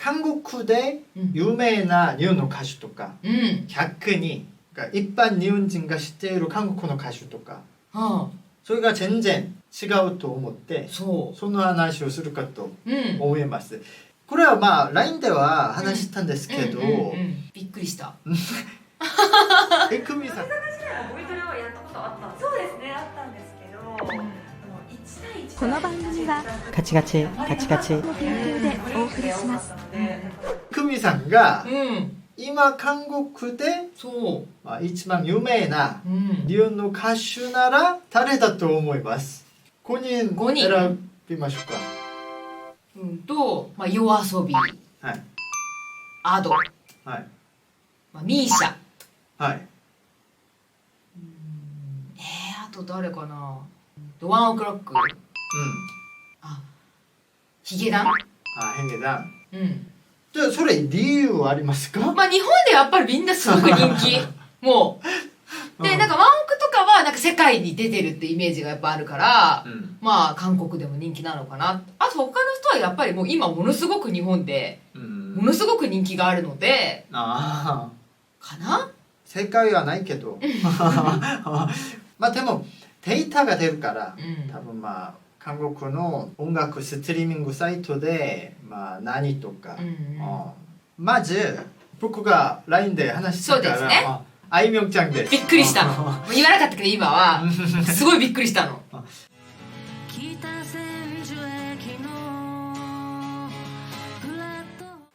韓国でうん有名な日本の歌手とかうん逆に一般日本人が知っている韓国の歌手とかはそれが全然違うと思ってあそその話をするかとううん思いますこれはまあ LINE では話したんですけど、うんうんうんびっくりしたえくみさん この番組はカチカチカチカチ。の提供でお送りします。くみさんがうん。今韓国で、そまあ、一番有名なううん。日本の歌手なら誰だと思います？5人五人。選びましょうか。うんと、まあ、夜遊び。はい。アド、はい。まあ、ミーシャ。はい。えー、あと誰かな？ドワンオクロックうん。あヒゲダン？あヘンゲダン。うん。じゃあそれ理由ありますか？まあ日本でやっぱりみんなすごく人気。もう。でなんかワンオクとかはなんか世界に出てるってイメージがやっぱあるからうん。まあ韓国でも人気なのかな。あと他の人はやっぱりもう今ものすごく日本でうん。ものすごく人気があるのでああかな？正解はないけど。まあでもデータが出るからうん。多分まあ韓国の音楽ストリーミングサイトでまあ何とか、うんまず僕が LINE で話してからそうですね。ああいみょんちゃんです。びっくりした。の。言わなかったけど今はすごいびっくりしたの。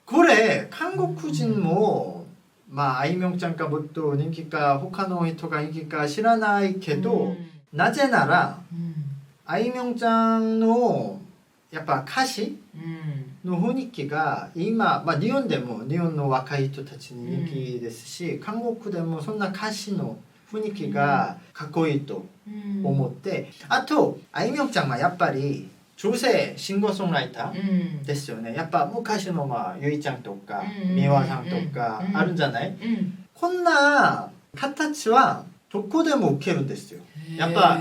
これ韓国人もまああいみょんちゃんがもっと人気か他の人が人気か知らないけど、うん。なぜならうんあいみょんちゃんのやっぱ歌詞うん。の雰囲気が今、まあ、日本でも日本の若い人たちに人気ですし、韓国でもそんな歌詞の雰囲気がかっこいいとうん思って、あとあいみょんちゃんはやっぱり女性シンガーソングライターうん。ですよね。やっぱ昔のまあゆいちゃんとかうん。美和さんとかうん。あるんじゃない？うん。こんな形はどこでも受けるんですよ。やっぱ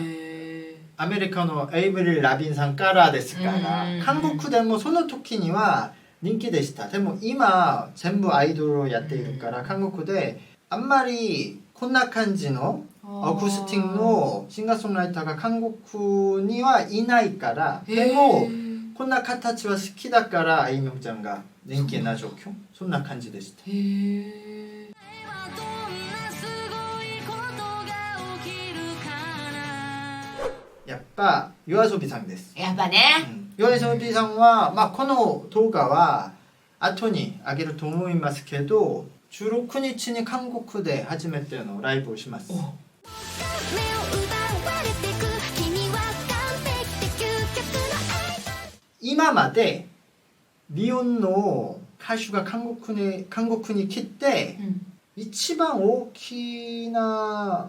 アメリカの AV ラビンさんからですから、韓国でもその時には人気でしたでも今全部アイドルをやっているから、韓国であんまりこんな感じのアクスティンのシンガーソングライターが韓国にはいないからでもこんな形は好きだからあいみょんちゃんが人気な状況そんな感じでした。やっぱ YOASOBI さんですやっぱね YOASOBI さんは、まあ、この動画は後に上げると思いますけど16日に韓国で初めてのライブをしますお今まで日本の歌手が韓国に韓国に来てうん一番大きな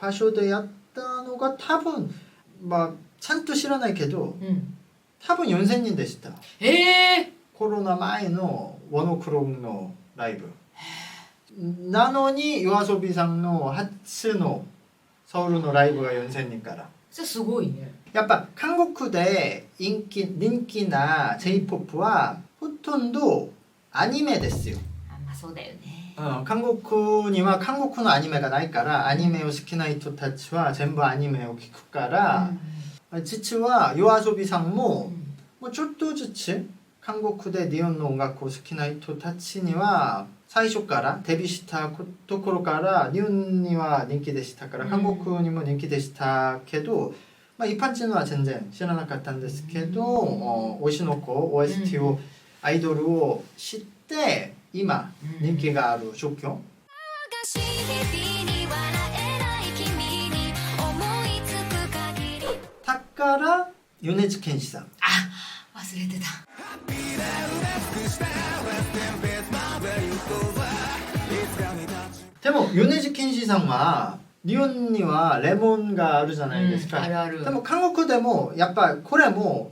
場所でやったのが多分 まあちゃんと知らないけどうん多分4000人でしたへえコロナ前のワノクロンのライブなのに YOASOBI さんの初のソウルのライブが4000人からそれすごいねやっぱ韓国で人気人気な J−POP はほとんどアニメですよ、あまあそうだよね うん、韓国には韓国のアニメがないからアニメを好きな人たちは全部アニメを聞くから、実は YOASOBI さんももうちょっとずつ韓国で日本の音楽を好きな人たちには最初からデビューしたところから日本には人気でしたから、うん韓国にも人気でしたけど、まあ、一般人は全然知らなかったんですけど、お推しの子 OST を、アイドルを知って 今人気がある状況、だから米津玄師さん。あ忘れてた。でも米津玄師さんは日本にはレモンがあるじゃないですか、うんあるある。でも韓国でもやっぱりこれも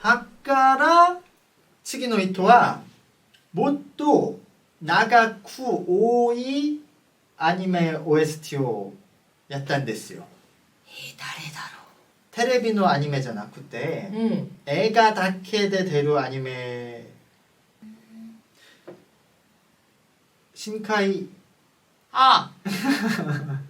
하카라 치기노이토와 모토 나가쿠 오이 아니메 OSTO 였단데스요. 이 다레다로. 테레비노 아니메잖아 그때. 응. 애가 다케데 데루 아니메 신카이 아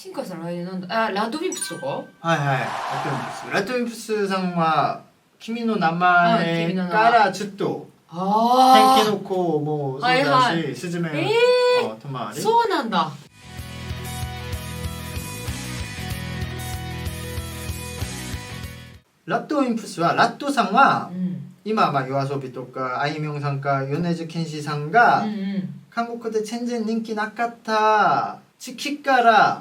新海さん来年なんだあラッドウィンプスとかはいはいラッドウィンプスラッドウィンプスさんは君の名うん前君の名前からずっとあ天気の子もそうだし、はいはいスズメのえあとまわりそうなんだラッドウィンプスはラッドさんはうん今まあ夜遊びとかあいみょんさんか米津玄師さんが、うんうん韓国で全然人気なかった チキから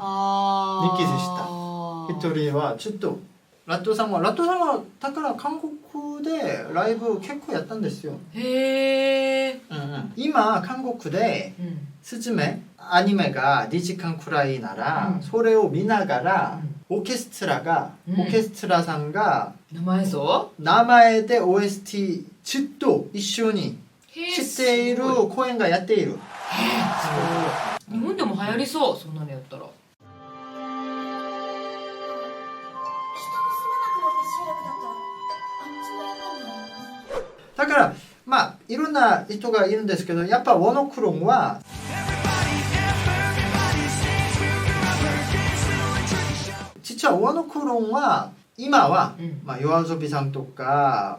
に気づした一人はちょっとラットさんはラットさんはだから韓国でライブ結構やったんですよへえ、うんうん、今韓国でスズメアニメが2時間くらいなら、それを見ながら、オーケストラが、オーケストラさんが名前そ名前で OST ずっと一緒にしている公演がやっているへえ流行りそうそんなのやったら。だからまあいろんな人がいるんですけどやっぱウォノクロンは実はウォノクロンは今は、うん。まあ、夜遊びさんとか、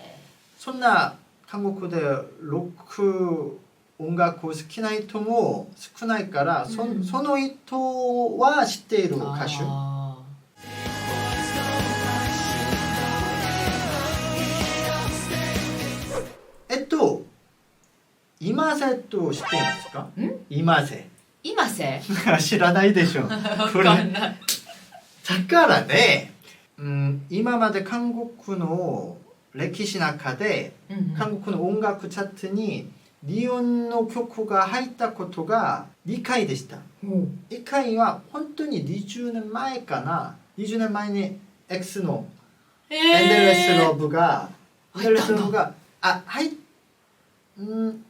そんな韓国でロック音楽を好きな人も少ないから、そうん。その人は知っている歌手。あえっと今瀬と知っていますか？ん？今瀬。ー今せ 知らないでしょ。わ これだからね、うん、今まで韓国の 歴史の中でうんうん韓国の音楽チャットにリオンの曲が入ったことが2回でしたほ1回は本当に20年前かな20年前に X のうエンデレスロブブが、エンデ入ったんだレスロブがあはいうん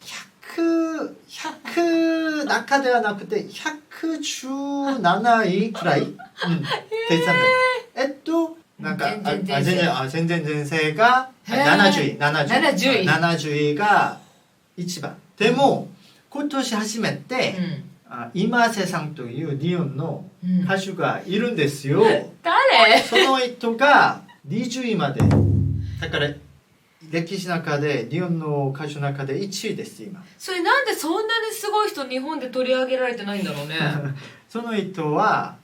100 100中ではなくて117位くらい、うん、でしたんだえっと なんかあ全然あ全然あ全然前世がへー。70位70 70位。70位。が一番。でも今年初めて、あ今瀬さんというリオンの歌手がいるんですよ、誰？その人が20位までだから歴史の中でリオンの歌手の中で1位です今。それなんでそんなにすごい人日本で取り上げられてないんだろうね。その人は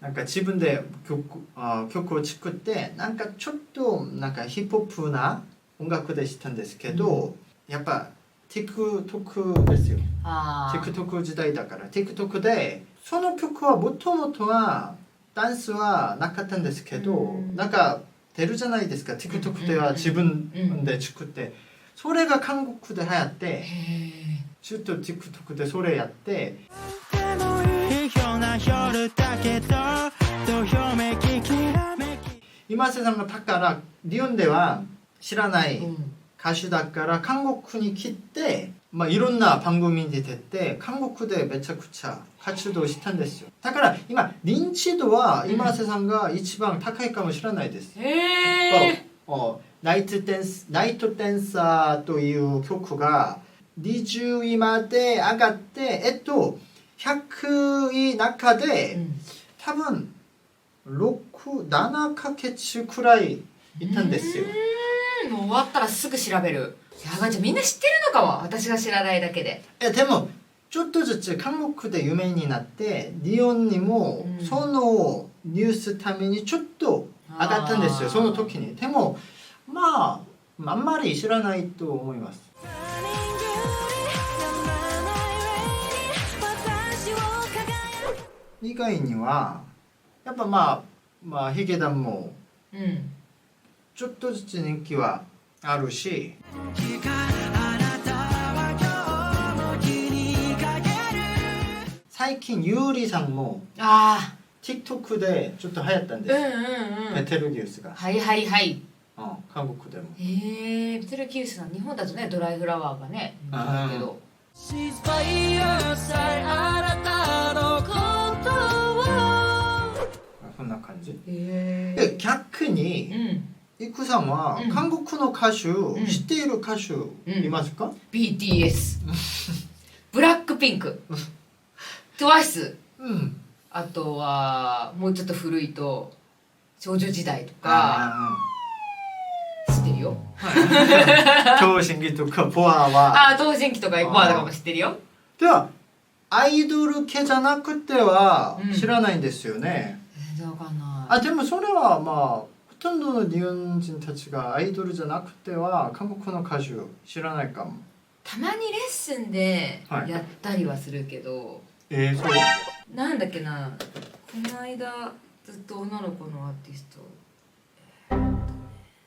なんか自分で曲あ曲を作ってなんかちょっとなんかヒップホップな音楽でしたんですけど、やっぱ TikTok ですよあー TikTok 時代だから TikTok でその曲はもともとはダンスはなかったんですけど、うんなんか出るじゃないですか TikTok では自分で作って、それが韓国で流行ってへずっと TikTok でそれやって 今瀬さんがだからリオンでは知らないえうん歌手だから韓国に来て、まあ、いろんな番組に出て韓国でめちゃくちゃ活動したんですよだから今認知度は今瀬さんが一番高いかもしれないです、へえおナイトテンスナイトテンサーという曲が20位まで上がってえっと 100位中で、多分6、7か月くらいいたんですよ。うんもう終わったらすぐ調べる。やばいじゃあみんな知ってるのかも私が知らないだけで。えでもちょっとずつ韓国で有名になって日本にもうん。そのニュースためにちょっと上がったんですよその時に。でもまああんまり知らないと思います以外にはやっぱまあまあヒゲダンもうんちょっとずつ人気はあるし最近ユーリさんもあ TikTok でちょっと流行ったんです、あうんうんうん。ベテルギウスが、はいはいはい。うん、韓国でも。へえベテルギウスさん日本だとねドライフラワーがね人気だけど。She's by your side あなたのことをそんな感じ？へえで逆にうん。イクさんはうん。韓国の歌手、ん。知っている歌手いますか、BTS ブラックピンク。TWICE うん。あとはもうちょっと古いと少女時代とか。あ知ってるよ。ー超新規とかポアは。ああ同人期とかエコアとかも知ってるよ。ではアイドル系じゃなくてはうん。知らないんですよね、全然わかんない。あでもそれはまあほとんどの日本人たちがアイドルじゃなくては韓国の歌手知らないかも。たまにレッスンではい。やったりはするけど、えー、そう。なんだっけなこの間ずっと女の子のアーティスト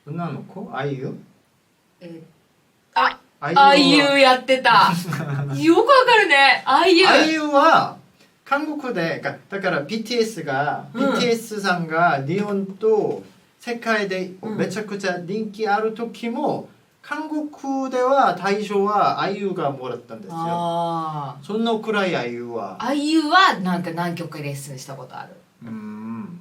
女の子？あゆえあああいうやってた。よくわかるね。あいう。あゆは韓国でかだから BTS が、うん。BTS さんが日本と世界でうん。めちゃくちゃ人気ある時も、韓国では大賞はあゆがもらったんですよ。あそのくらいあゆは。ああいうはなんか何曲かレッスンしたことある。うん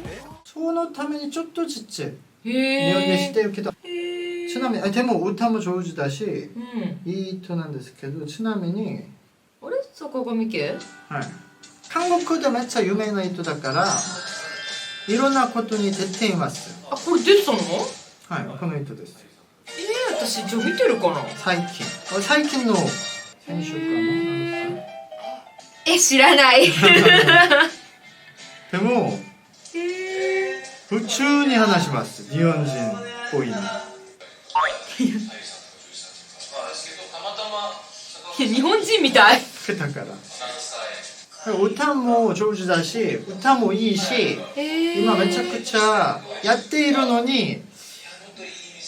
そのためにちょっとずつへ日本で知っえてるけど、ちなみにあでも歌も上手だしうん。いい人なんですけどちなみにあれ？坂上家？はい、韓国でめっちゃ有名な人だからいろんなことに出ています。あこれ出てたの？はいこの人です。えー、私じゃあ見てるかな？最近。あ最近の選手かえ知らない。な でもえ普通に話します。日本人っぽいの。ー、日本人みたい。だから。歌も上手だし歌もいいしえー、今めちゃくちゃやっているのに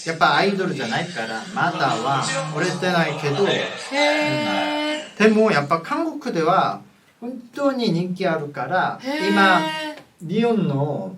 やっぱアイドルじゃないからまだは売れてないけどへえでもやっぱ韓国では本当に人気あるから今日本の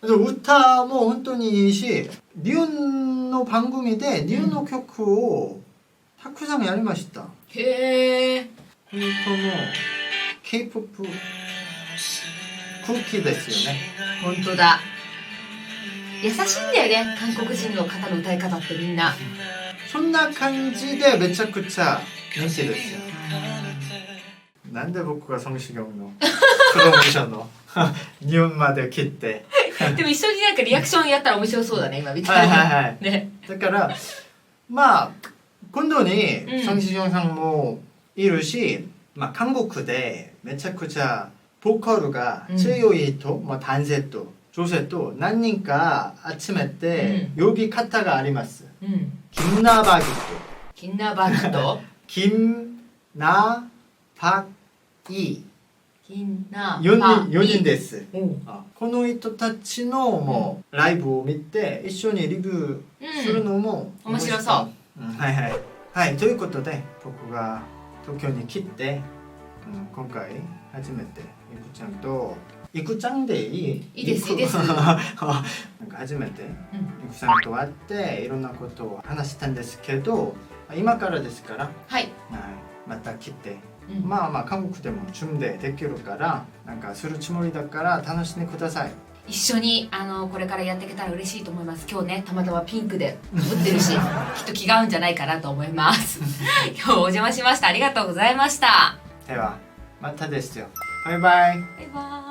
그래서 우타 뭐 혼돈이 시 니온의 방금인데 니온의曲を 타쿠상이 아니 맛있다. へえ 그리고 뭐 K-pop 쿠키 ですよね.本当だ優しいんだよね韓国人の方の歌い方ってみんな 손나 간지대 매차쿠차 인기 ですよ. 난데僕が 성시경의 프로모션을 니온마데 切って. でも一緒になんかリアクションやったら面白そうだね今みたいな、はいはいはい。ね、だからまあ今度にソン・シジョンさんもいるし、まあ、韓国でめちゃくちゃボーカルが強いと、まあ、男性と女性と何人か集めて、呼び方があります。金ナバギッ。金ナバギッ金 ナバギ4バ人四人です。おうあこの人たちのもうライブを見て一緒にリビューするのも面白そう。うんはいはい。はいということで僕が東京に来て、うん、今回初めていくちゃんといくちゃんでいい？いいですくいいです。なんか初めてうん。いくさんと会っていろんなことを話したんですけど今からですから、はい、はい、また来てうん。まあまあ韓国でも準備できるからなんかするつもりだから楽しんでください。一緒にあのこれからやっていけたら嬉しいと思います。今日ねたまたまピンクで持ってるし きっと気が合うんじゃないかなと思います。今日お邪魔しました。ありがとうございました。ではまたですよ。バイバイ。バイバイ